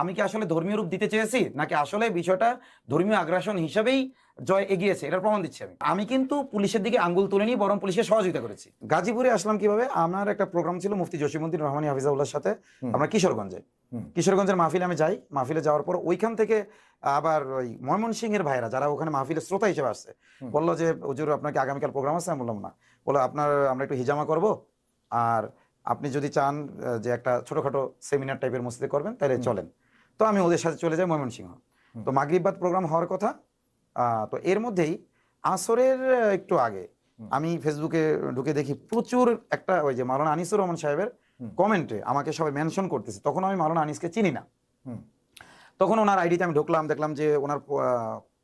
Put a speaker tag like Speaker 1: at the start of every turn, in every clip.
Speaker 1: আমি কি আসলে ধর্মীয় রূপ দিতে চেয়েছি? নাকি আসলে বিষয়টা ধর্মীয় আগ্রাসন হিসাবেই জয় এগিয়েছে? এটার প্রমাণ দিচ্ছি আমি। আমি কিন্তু পুলিশের দিকে আঙ্গুল তুলিনি বরং পুলিশের সহযোগিতা করেছি। গাজীপুরে আসলাম কীভাবে? আমার একটা প্রোগ্রাম ছিল মুফতি জসিমুদ্দিন রহমানী হাফিজাউল্লাহর সাথে। আমরা কিশোরগঞ্জে। কিশোরগঞ্জের মাহফিলে আমি যাই। মাহফিলে যাওয়ার পর ওইখান থেকে আবার ওই ময়মনসিংহের ভাইরা যারা ওখানে মাহফিলের শ্রোতা হিসেবে আসছে বলল যে হুজুর আপনাকে আগামীকাল প্রোগ্রাম আছে? আমি বললাম না। বলল আপনার আমরা একটু হিজামা করব। আর আপনি যদি চান যে একটা ছোটখাটো সেমিনার টাইপের মসজিদে করবেন তাহলে চলেন। তো আমি ওদের সাথে চলে যাই ময়মনসিংহ। তো মাগরিবাদ প্রোগ্রাম হওয়ার কথা তো এর মধ্যেই আসরের একটু আগে আমি ফেসবুকে ঢুকে দেখি প্রচুর একটা ওই যে মাওলানা আনিসুর রহমান সাহেবের কমেন্টে আমাকে সবাই মেনশন করতেছে। তখন আমি মাওলানা আনিসকে চিনি না। তখন ওনার আইডিতে আমি ঢুকলাম দেখলাম যে ওনার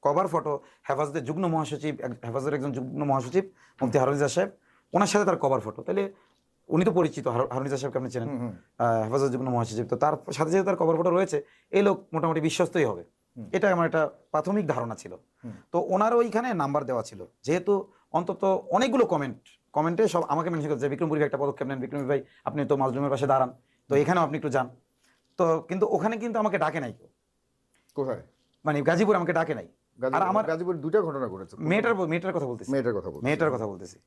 Speaker 1: কভার ফটো হেফাজতের যুগ্ম মহাসচিব হেফাজতের একজন যুগ্ম মহাসচিব মুফতি হারুনিজা সাহেব ওনার সাথে তার কভার ফটো। তাহলে উনি তো পরিচিত হারু- হারুনিজা সাহেবকে আপনি চেনেন হেফাজত যুগ্ম মহাসচিব। তো তার সাথে যেহেতু তার কভার ফটো রয়েছে এই লোক মোটামুটি বিশ্বস্তই হবে। এটা আমার একটা প্রাথমিক ধারণা ছিল। তো ওনার ওইখানে নাম্বার দেওয়া ছিল। যেহেতু অন্তত অনেকগুলো কমেন্ট কমেন্টে সব আমাকে মেনশন করছে বিক্রমপুরী একটা পদক্ষেপ নেন বিক্রমী ভাই আপনি তো মাজলুমের পাশে দাঁড়ান। তো এখানেও আপনি একটু যান। তো কিন্তু ওখানে কিন্তু আমাকে ডাকে নাই কেউ।
Speaker 2: কোথায়?
Speaker 1: মানে গাজীপুর আমাকে ডাকে নাই।
Speaker 2: গাজীপুর
Speaker 1: আমার-
Speaker 2: গাজীপুর দুটা ঘটনা ঘটেছে।
Speaker 1: মেয়েটার মেয়েটার কথা বলতেছি।
Speaker 2: মেয়েটার কথা বলছি
Speaker 1: মেয়েটার কথা বলতেছি।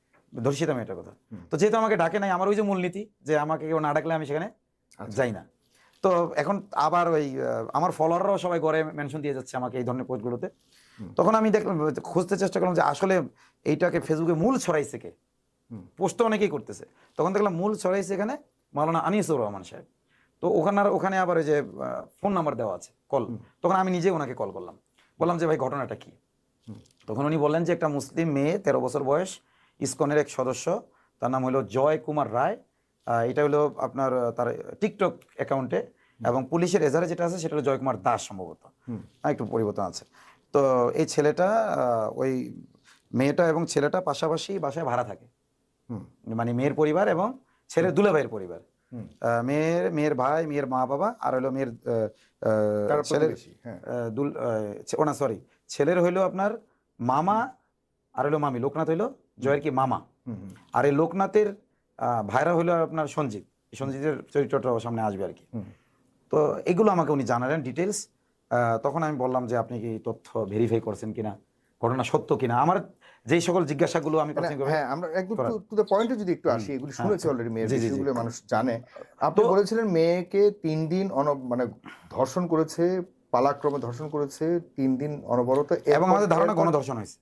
Speaker 1: ধর্ষিতা মেয়েটার কথা। তো যেহেতু আমাকে ডাকে নাই আমার ওই যে মূলনীতি যে আমাকে কেউ না ডাকলে আমি সেখানে
Speaker 2: আচ্ছা।
Speaker 1: যাই না। তো এখন আবার ওই আমার ফলোয়াররাও সবাই ঘরে মেনশন দিয়ে যাচ্ছে আমাকে এই ধরনের পোস্টগুলোতে। তখন আমি দেখলাম খুঁজতে চেষ্টা করলাম যে আসলে এইটাকে ফেসবুকে মূল ছড়াইছে কে। পোস্ট অনেকেই করতেছে। তখন দেখলাম মূল ছড়াইছে এখানে মাওলানা আনিসুর রহমান সাহেব। তো ওখানে ওখানে আবার ওই যে ফোন নাম্বার দেওয়া আছে কল তখন আমি নিজে ওনাকে কল করলাম। বললাম যে ভাই ঘটনাটা কি। তখন উনি বললেন যে একটা মুসলিম মেয়ে তেরো বছর বয়স ইসকনের এক সদস্য তার নাম হলো জয় কুমার রায়। এটা হলো আপনার তার টিকটক অ্যাকাউন্টে এবং পুলিশের এজারে যেটা আছে সেটা হলো জয় কুমার দাস সম্ভবত। হ্যাঁ, একটু পরিবর্তন আছে। তো এই ছেলেটা ওই মেয়েটা এবং ছেলেটা পাশাপাশি বাসায় ভাড়া থাকে। মানে মেয়ের পরিবার এবং ছেলের দুলাভাইয়ের পরিবার। মেয়ের মেয়ের ভাই মেয়ের মা বাবা আর হলো মেয়ের ছেলের
Speaker 2: হ্যাঁ।
Speaker 1: দুল আহ, ও না সরি ছেলের হইল আপনার মামা আর হইল মামি লোকনাথ হইল জয়ের কি মামা। আর এই লোকনাথের আহ, ভাইরা হইল আপনার সঞ্জিত সঞ্জিতের চরিত্রটাও সামনে আসবে আর কি। তো এগুলো আমাকে উনি জানালেন ডিটেলস তখন আমি বললাম যে আপনি কি তথ্য ভেরিফাই করছেন কিনা। ঘটনা সত্য কিনা? আমার যেই সকল জিজ্ঞাসাগুলো আমি
Speaker 2: মানে, হ্যাঁ আমরা একদম টু দ্য পয়েন্টে যদি একটু আসি এগুলো
Speaker 1: হ্যাঁ।
Speaker 2: শুনেছি অলরেডি মেয়ের। বিষয়গুলো মানুষ জানে। আপনি বলেছিলেন মেয়েকে তিন দিন অন মানে ধর্ষণ করেছে পালাক্রমে ধর্ষণ করেছে তিন দিন অনবরত
Speaker 1: এবং আমাদের ধারণা গণধর্ষণ হয়েছে।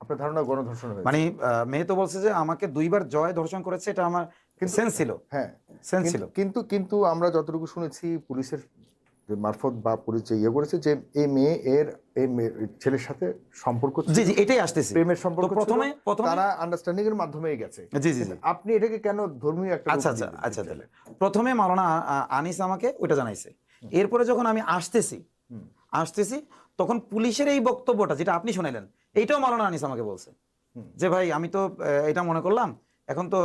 Speaker 2: আপনার ধারণা গণধর্ষণ হয়েছে।
Speaker 1: মানে মেয়ে তো বলছে যে আমাকে দুইবার জয় ধর্ষণ করেছে এটা আমার
Speaker 2: কিন্তু-
Speaker 1: সেন্স ছিল।
Speaker 2: হ্যাঁ
Speaker 1: সেন্স ছিল।
Speaker 2: কিন্তু- কিন্তু আমরা যতটুকু শুনেছি পুলিশের যে মারফত বা পুলিশ যে ইয়ে করেছে যে এই মেয়ে এর এই ছেলের সাথে সম্পর্ক
Speaker 1: জি জি এটাই আসতেছে।
Speaker 2: প্রেমের সম্পর্ক
Speaker 1: প্রথমে প্রথমে?
Speaker 2: তারা আন্ডারস্ট্যান্ডিং এর মাধ্যমেই গেছে।
Speaker 1: জি জি
Speaker 2: আপনি এটাকে কেন ধর্মীয় একটা
Speaker 1: আচ্ছা আচ্ছা আচ্ছা তাহলে প্রথমে মাওলানা আনিস আমাকে ওইটা জানাইছে। এরপরে যখন আমি আসতেছি আসতেছি তখন পুলিশের এই বক্তব্যটা যেটা আপনি শুনাইলেন এইটাও মাওলানা আনিস আমাকে বলছে। যে ভাই আমি তো এটা মনে করলাম এখন তো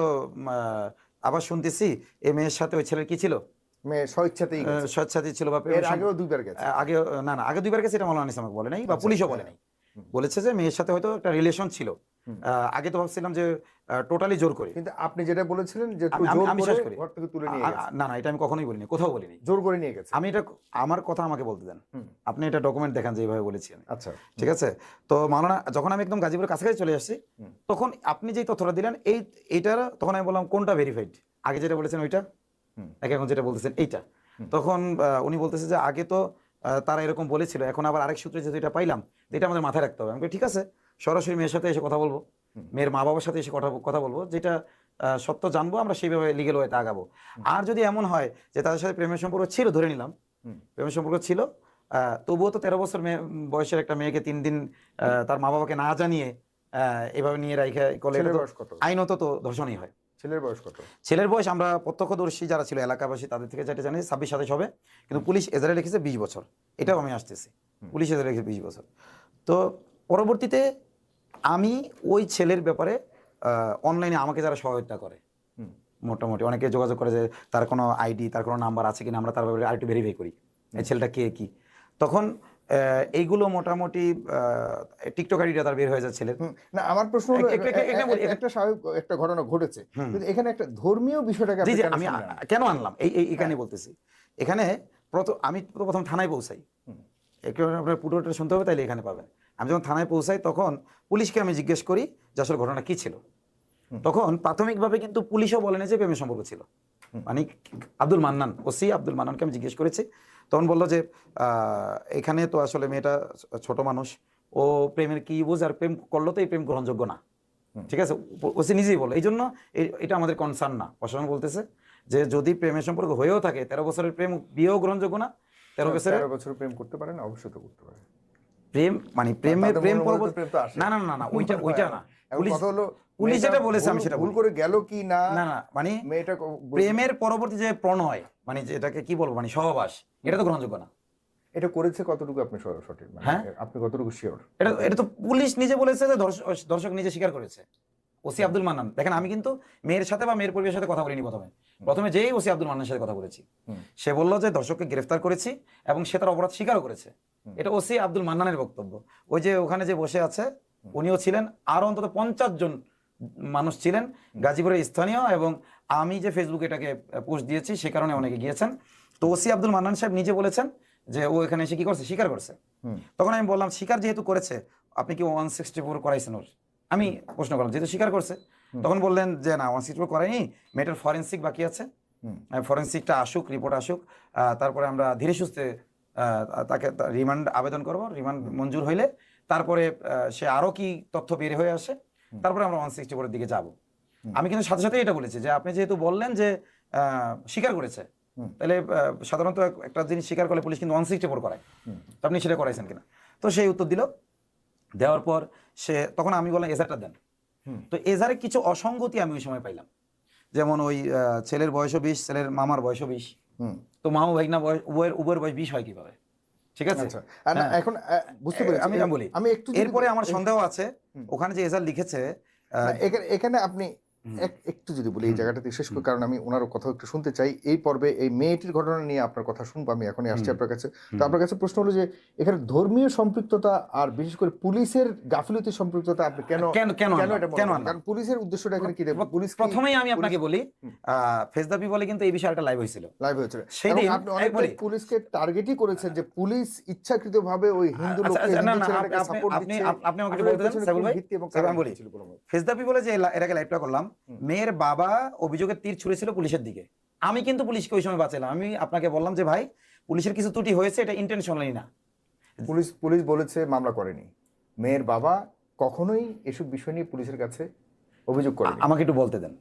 Speaker 1: আহ, আবার শুনতেছি এই মেয়ের সাথে ওই ছেলের কি ছিল?
Speaker 2: মেয়ে স্বইচ্ছাতেই গেছে।
Speaker 1: ছিল বা
Speaker 2: এর আগেও দুইবার গেছে।
Speaker 1: আগে না না আগে দুইবার গেছে এটা মাওলানা আনিস বলে নাই বা পুলিশও। বলে নাই। বলেছে যে মেয়ের সাথে হয়তো একটা রিলেশন ছিল। আগে তো ভাবছিলাম যে টোটালি জোর করে।
Speaker 2: কিন্তু আপনি যেটা বলেছিলেন যে একটু
Speaker 1: আমি- আমি-
Speaker 2: জোর করে ঘর থেকে তুলে নিয়ে
Speaker 1: আ-
Speaker 2: গেছে।
Speaker 1: আ- না না এটা আমি কখনোই বলিনি কোথাও বলিনি।
Speaker 2: জোর করে নিয়ে গেছে।
Speaker 1: আমি এটা আমার কথা আমাকে বলতে দেন। আপনি এটা ডকুমেন্ট দেখান যে এইভাবে বলেছি আমি।
Speaker 2: আচ্ছা।
Speaker 1: ঠিক আছে? তো মাওলানা যখন আমি একদম গাজীপুরের কাছাকাছি চলে আসছি তখন আপনি যেই তথ্যটা দিলেন এই এইটার তখন আমি বললাম কোনটা ভেরিফাইড আগে যেটা বলেছেন ওইটা। নাকি এখন যেটা বলতেছেন এইটা। তখন উনি বলতেছে যে আগে তো তারা এরকম বলেছিল এখন আবার আরেক সূত্রে যেহেতু এটা পাইলাম এটা আমাদের মাথায় রাখতে হবে। আমি ঠিক আছে সরাসরি মেয়ের সাথে এসে কথা বলব। মেয়ের মা বাবার সাথে এসে কথা কথা বলব যেটা সত্য জানব আমরা সেইভাবে লিগেল ওয়েতে আগাবো। আর যদি এমন হয় যে তাদের সাথে প্রেমের সম্পর্ক ছিল ধরে নিলাম প্রেমের সম্পর্ক ছিল তবুও তো তেরো বছর মেয়ে বয়সের একটা মেয়েকে তিন দিন আহ, তার মা বাবাকে না জানিয়ে আহ, এভাবে নিয়ে রাখে করলে
Speaker 2: কত?
Speaker 1: আইনত তো ধর্ষণই হয়।
Speaker 2: ছেলের বয়স কত?
Speaker 1: ছেলের বয়স আমরা প্রত্যক্ষদর্শী যারা ছিল এলাকাবাসী তাদের থেকে যেটা জানি ছাব্বিশ সাতাশ হবে। কিন্তু পুলিশ এজারে লিখেছে বিশ বছর। এটাও আমি আসতেছি। পুলিশ এজারে লিখেছে বিশ বছর। তো পরবর্তীতে আমি ওই ছেলের ব্যাপারে অনলাইনে আমাকে যারা সহায়তা করে মোটামুটি অনেকে যোগাযোগ করে যে তার কোনো আইডি তার কোনো নাম্বার আছে কিনা আমরা তার ব্যাপারে আরেকটু ভেরিফাই করি। এই ছেলেটা কে কি? তখন এইগুলো মোটামুটি টিকটক আইডিটা তার বের হয়ে
Speaker 2: হুম, না আমার প্রশ্ন হলো
Speaker 1: এক- এক- এক- একটা
Speaker 2: স্বাভাবিক একটা ঘটনা ঘটেছে। কিন্তু এখানে একটা ধর্মীয় বিষয়টাকে
Speaker 1: আমি? কেন আনলাম? এই এখানে বলতেছি। এখানে আমি প্রথম থানায় পৌঁছাই। একটু আপনার পুরোটা শুনতে হবে তাইলে এখানে পাবেন। আমি যখন থানায় পৌঁছাই তখন পুলিশকে আমি জিজ্ঞেস করি যে আসলে ঘটনা কি ছিল। তখন প্রাথমিকভাবে কিন্তু পুলিশও বলেনি যে প্রেমের সম্পর্ক ছিল। মানে আব্দুল মান্নান ওসি আব্দুল মান্নানকে আমি জিজ্ঞেস করেছি তখন বলল যে এখানে তো আসলে মেয়েটা ছোট মানুষ। ও প্রেমের কি বুঝ? আর প্রেম করল তো এই প্রেম গ্রহণযোগ্য না। ঠিক আছে? ও- সে নিজেই বলো এই জন্য এটা আমাদের কনসার্ন না। প্রশাসন বলতেছে যে যদি প্রেমের সম্পর্ক হয়েও থাকে তেরো বছরের প্রেম বিয়েও গ্রহণযোগ্য না? তেরো বছরের
Speaker 2: তেরো বছর প্রেম করতে পারেন অবশ্যই তো করতে পারেন।
Speaker 1: প্রেম মানে প্রেমের প্রেম
Speaker 2: পর্ব
Speaker 1: পরবর্তী
Speaker 2: প্রেম আসে।
Speaker 1: না না না না ওইটা ওইটা না। পুলিশ
Speaker 2: হলো
Speaker 1: পুলিশ যেটা বলেছে আমি সেটা
Speaker 2: ভুল করে গেল কি না
Speaker 1: না না মানে
Speaker 2: মেয়েটা
Speaker 1: প্রেমের পরবর্তী যে প্রণয় মানে যে এটাকে কি বলব মানে সহবাস এটা তো গ্রহণযোগ্য না।
Speaker 2: এটা করেছে কতটুকু আপনি সঠিক? মানে
Speaker 1: হ্যাঁ?
Speaker 2: আপনি কতটুকু শিওর
Speaker 1: এটা এটা তো পুলিশ নিজে বলেছে যে দর্শক নিজে স্বীকার করেছে। ওসি আব্দুল মান্নান। দেখেন আমি কিন্তু মেয়ের সাথে বা মেয়ের পরিবারের সাথে কথা বলিনি প্রথমে। প্রথমে যেই ওসি আব্দুল মান্নানের সাথে কথা বলেছি সে বলল যে দর্শককে গ্রেফতার করেছি এবং সে তার অপরাধ স্বীকারও করেছে। এটা ওসি আব্দুল মান্নানের বক্তব্য। ওই যে ওখানে যে বসে আছে উনিও ছিলেন আরও অন্তত পঞ্চাশ জন মানুষ ছিলেন গাজীপুরের স্থানীয় এবং আমি যে ফেসবুকে এটাকে পোস্ট দিয়েছি সে কারণে অনেকে গিয়েছেন। তো ওসি আব্দুল মান্নান সাহেব নিজে বলেছেন যে ও এখানে এসে কি করছে? স্বীকার করছে। তখন আমি বললাম স্বীকার যেহেতু করেছে আপনি কি ওয়ান সিক্সটি ফোর করাইছেন ওর? আমি প্রশ্ন করলাম যেহেতু স্বীকার করছে তখন বললেন যে না ওয়ান সিক্সটি ফোর করাইনি মেয়েটার ফরেন্সিক বাকি আছে। ফরেন্সিকটা আসুক রিপোর্ট আসুক তারপরে আমরা ধীরে সুস্থে তাকে রিমান্ড আবেদন করব রিমান্ড মঞ্জুর হইলে তারপরে সে আরও কি তথ্য বের হয়ে আসে তারপরে আমরা ওয়ান সিক্সটি ফোরের দিকে যাব। আমি কিন্তু সাথে সাথে এটা বলেছি যে আপনি যেহেতু বললেন যে আহ, স্বীকার করেছে তাহলে সাধারণত একটা জিনিস স্বীকার করলে পুলিশ কিন্তু ওয়ান সিক্সটি ফোর করায়। তো আপনি সেটা করাইছেন কিনা? তো সেই উত্তর দিল দেওয়ার পর সে তখন আমি বললাম এজারটা দেন। তো এজারে কিছু অসঙ্গতি আমি ওই সময় পাইলাম। যেমন ওই ছেলের বয়সও বিশ ছেলের মামার বয়সও বিশ।
Speaker 2: হুম।
Speaker 1: তো মামা ভাই না বয়স উভয়ের উভয়ের বয়স বিশ হয় কীভাবে? ঠিক আছে?
Speaker 2: আচ্ছা।
Speaker 1: হ্যাঁ।
Speaker 2: এখন বুঝতে পারি
Speaker 1: আমি বলি।
Speaker 2: আমি একটু
Speaker 1: এরপরে আমার সন্দেহ আছে ওখানে যে এজার লিখেছে
Speaker 2: এখানে আপনি একটু যদি বলি এই জায়গাটাতে শেষ করে কারণ আমি ওনার কথা একটু শুনতে চাই। এই পর্বে এই মেয়েটির ঘটনা নিয়ে আপনার কথা শুনব আমি এখনই আসছি আপনার কাছে। তো আপনার কাছে প্রশ্ন হলো যে এখানে ধর্মীয় সম্পৃক্ততা আর বিশেষ করে পুলিশের গাফিলতি সম্পৃক্ততা আপনি কেন
Speaker 1: কেন- কেন
Speaker 2: কেন? কারণ পুলিশের উদ্দেশ্যটা এখানে কি
Speaker 1: প্র-
Speaker 2: পুলিশ
Speaker 1: প্রথমেই আমি আপনাকে বলি
Speaker 2: হুম।
Speaker 1: ফেসদাপি বলে কিন্তু এই বিষয়ে একটা লাইভ হয়েছিল।
Speaker 2: লাইভ হয়েছিল। আপনি
Speaker 1: একবারই-
Speaker 2: পুলিশকে টার্গেটই করেছেন যে পুলিশ ইচ্ছাকৃতভাবে ওই হিন্দু
Speaker 1: আচ্ছা,
Speaker 2: লোককে
Speaker 1: আচ্ছা, আপনি- আপনি- আমাকে বলতে দেন,
Speaker 2: কোন
Speaker 1: ভাই? আমি বলি। যে আগে লাইভটা করলাম মেয়ের বাবা অভিযোগের তীর ছুঁড়েছিল পুলিশের দিকে। আমি কিন্তু পুলিশকে ওই সময় বাঁচালাম আমি আপনাকে বললাম যে ভাই পুলিশের কিছু ত্রুটি হয়েছে এটা ইন্টেনশনালি না।
Speaker 2: পুলিশ পুলিশ বলেছে মামলা করেনি। মেয়ের বাবা কখনোই এসব বিষয় নিয়ে পুলিশের কাছে অভিযোগ করেনি।
Speaker 1: আমাকে একটু বলতে দেন।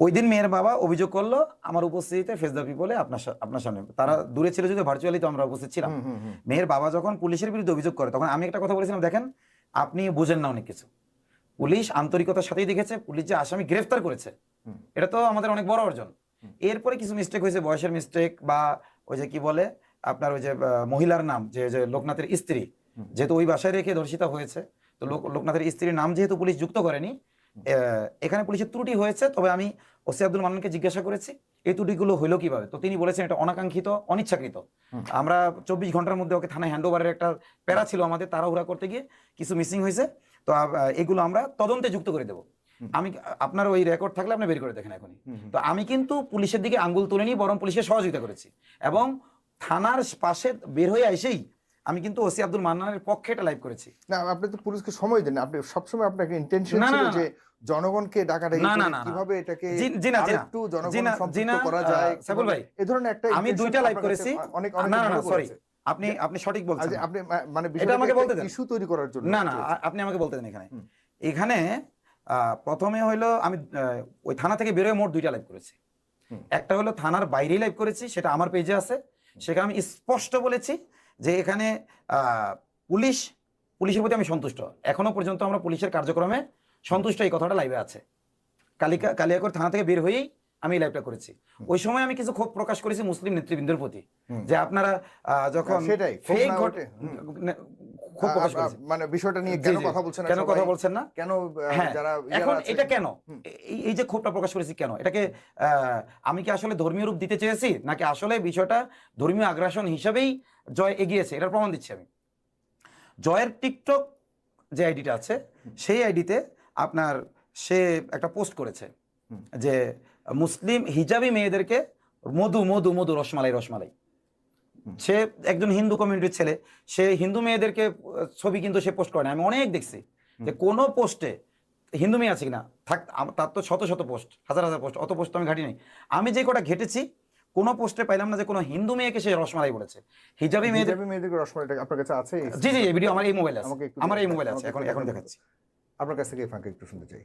Speaker 1: ওই দিন মেয়ের বাবা অভিযোগ করল আমার উপস্থিতিতে ফেসদাপি বলে আপনার আপনার সামনে তারা দূরে ছিল যদি ভার্চুয়ালি তো আমরা উপস্থিত ছিলাম। মেয়ের বাবা যখন পুলিশের বিরুদ্ধে অভিযোগ করে তখন আমি একটা কথা বলেছিলাম দেখেন আপনি বুঝেন না অনেক কিছু। পুলিশ আন্তরিকতার সাথেই দেখেছে পুলিশ যে আসামি গ্রেফতার করেছে এটা তো আমাদের অনেক বড় অর্জন। এরপরে কিছু মিস্টেক হয়েছে বয়সের মিস্টেক বা ওই যে কি বলে আপনার ওই যে মহিলার নাম যে যে লোকনাথের স্ত্রী যেহেতু ওই বাসায় রেখে ধর্ষিতা হয়েছে তো লোকনাথের স্ত্রীর নাম যেহেতু পুলিশ যুক্ত করেনি এখানে পুলিশের ত্রুটি হয়েছে তবে আমি ওসি আব্দুল মান্নানকে জিজ্ঞাসা করেছি এই ত্রুটিগুলো হলো কীভাবে? তো তিনি বলেছেন এটা অনাকাঙ্ক্ষিত অনিচ্ছাকৃত। আমরা চব্বিশ ঘণ্টার মধ্যে ওকে থানায় হ্যান্ড ওভারের একটা প্যারা ছিল আমাদের তাড়াহুড়া করতে গিয়ে কিছু মিসিং হয়েছে। তো এগুলো আমরা তদন্তে যুক্ত করে দেবো। আমি আপনার ওই রেকর্ড থাকলে আপনি বের করে দেখেন এখনই। তো আমি কিন্তু পুলিশের দিকে আঙ্গুল তুলিনি বরং পুলিশকে সহযোগিতা করেছি। এবং থানার পাশে বের হয়ে এসেই আমি কিন্তু ওসি আব্দুল মান্নানের পক্ষে এটা লাইভ করেছি।
Speaker 2: না আপনি তো পুলিশকে সময় দেন আপনি সবসময় আপনার একটা ইন্টেনশন ছিল যে জনগণকে
Speaker 1: না, না।
Speaker 2: কীভাবে এটাকে। আরেকটু জনগণ করা যায়
Speaker 1: সাইফুল ভাই,
Speaker 2: এই ধরনের একটা
Speaker 1: আমি দুইটা লাইভ করেছি।
Speaker 2: অনেক অনেক
Speaker 1: সরি। আপনি আপনি সঠিক বলছেন
Speaker 2: আপনি মানে
Speaker 1: এটা আমাকে বলতে দেন।
Speaker 2: ইস্যু তৈরি করার জন্য
Speaker 1: না না আপনি আমাকে বলতে দেন এখানে। এখানে প্রথমে হইল আমি ওই থানা থেকে বেরোয় মোট দুইটা লাইভ করেছি। একটা হলো থানার বাইরেই লাইভ করেছি সেটা আমার পেজে আছে। সেখানে আমি স্পষ্ট বলেছি যে এখানে আহ, পুলিশ পুলিশের প্রতি আমি সন্তুষ্ট। এখনও পর্যন্ত আমরা পুলিশের কার্যক্রমে সন্তুষ্ট এই কথাটা লাইভে আছে। কালিকা কালিয়াকর থানা থেকে বের হয়েই আমি এই লাইভটা করেছি। ওই সময় আমি কিছু ক্ষোভ প্রকাশ করেছি মুসলিম নেতৃবৃন্দের প্রতি। যে আপনারা যখন
Speaker 2: হ্যাঁ, সেটাই, না
Speaker 1: ঘট- ক্ষোভ প্রকাশ করেছি।
Speaker 2: মানে বিষয়টা নিয়ে কেন কথা বলছেন
Speaker 1: কেন কথা বলছেন না?
Speaker 2: কেন
Speaker 1: হ্যাঁ
Speaker 2: যারা
Speaker 1: এখন এটা কেন? এই যে ক্ষোভটা প্রকাশ করেছি কেন? এটাকে আমি কি আসলে ধর্মীয় রূপ দিতে চেয়েছি? নাকি আসলে বিষয়টা ধর্মীয় আগ্রাসন হিসাবেই জয় এগিয়েছে? এটার প্রমাণ দিচ্ছি আমি। জয়ের টিকটক যে আইডিটা আছে সেই আইডিতে আপনার সে একটা পোস্ট করেছে যে মুসলিম হিজাবি মেয়েদেরকে মধু মধু মধু রসমালাই রসমালাই। সে একজন হিন্দু কমিউনিটির ছেলে সে হিন্দু মেয়েদেরকে ছবি কিন্তু সে পোস্ট করে না আমি অনেক দেখছি যে কোনো পোস্টে হিন্দু মেয়ে আছে কিনা থাক তার তো শত শত পোস্ট হাজার হাজার পোস্ট অত পোস্ট আমি ঘাটি নাই। আমি যে কটা ঘেটেছি কোনো পোস্টে পাইলাম না যে কোনো হিন্দু মেয়েকে সে রসমালাই বলেছে। হিজাবি মেয়েদের
Speaker 2: হিজাবি মেয়েদেরকে রসমালাইটা আপনার কাছে আছে?
Speaker 1: জি জি এই ভিডিও আমার এই মোবাইল আছে। আমার এই মোবাইল আছে। এখন এখন দেখাচ্ছি।
Speaker 2: আপনার কাছ থেকে ফাঁকে একটু শুনতে চাই।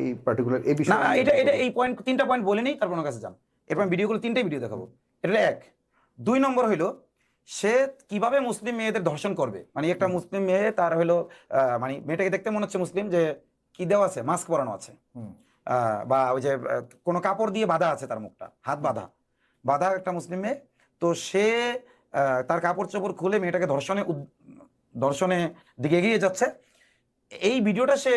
Speaker 2: এই পার্টিকুলার এই বিষয়ে
Speaker 1: না, এটা এটা এই পয়েন্ট তিনটা পয়েন্ট বলে নেই তারপর ওনার কাছে যান। এরপর আমি ভিডিওগুলো তিনটাই ভিডিও দেখাবো। এটা এক দুই নম্বর হইল সে কীভাবে মুসলিম মেয়েদের ধর্ষণ করবে? মানে একটা মুসলিম মেয়ে তার হলো মানে মেয়েটাকে দেখতে মনে হচ্ছে মুসলিম যে কি দেওয়া আছে? মাস্ক পরানো আছে। বা ওই যে কোনো কাপড় দিয়ে বাঁধা আছে তার মুখটা হাত বাঁধা। বাঁধা একটা মুসলিম মেয়ে। তো সে তার কাপড় চোপড় খুলে মেয়েটাকে ধর্ষণে ধর্ষণে দিকে এগিয়ে যাচ্ছে। এই ভিডিওটা সে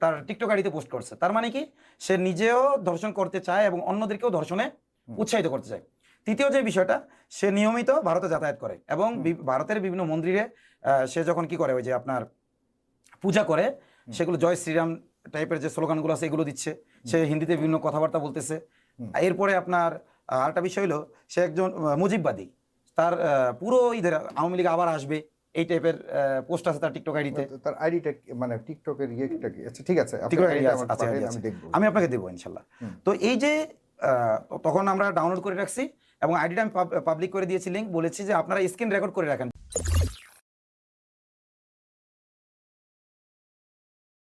Speaker 1: তার টিকটক আইডিতে পোস্ট করছে। তার মানে কি? সে নিজেও ধর্ষণ করতে চায় এবং অন্যদেরকেও ধর্ষণে উৎসাহিত করতে চায়। তৃতীয় যে বিষয়টা সে নিয়মিত ভারতে যাতায়াত করে এবং ভারতের বিভিন্ন মন্দিরে সে যখন কি করে ওই যে আপনার পূজা করে সেগুলো জয় শ্রীরাম টাইপের যে স্লোগানগুলো আছে এগুলো দিচ্ছে। সে হিন্দিতে বিভিন্ন কথাবার্তা বলতেছে। এরপরে আপনার আরেকটা বিষয় হলো সে একজন মুজিববাদী। তার পুরো ঈদের আওয়ামী লীগ আবার আসবে। এই টাইপের পোস্ট আছে তার টিকটক আইডিতে
Speaker 2: তার আইডিটা মানে টিকটকের ইয়েটা কি? আচ্ছা ঠিক আছে
Speaker 1: টিকটক আইডি আছে
Speaker 2: আমি দেখব।
Speaker 1: আমি আপনাকে দেবো ইনশাআল্লাহ তো এই যে আহ, তখন আমরা ডাউনলোড করে রাখছি এবং আইডিটা আমি পাবলিক করে দিয়েছি লিঙ্ক বলেছি যে আপনারা স্ক্রিন রেকর্ড করে রাখেন।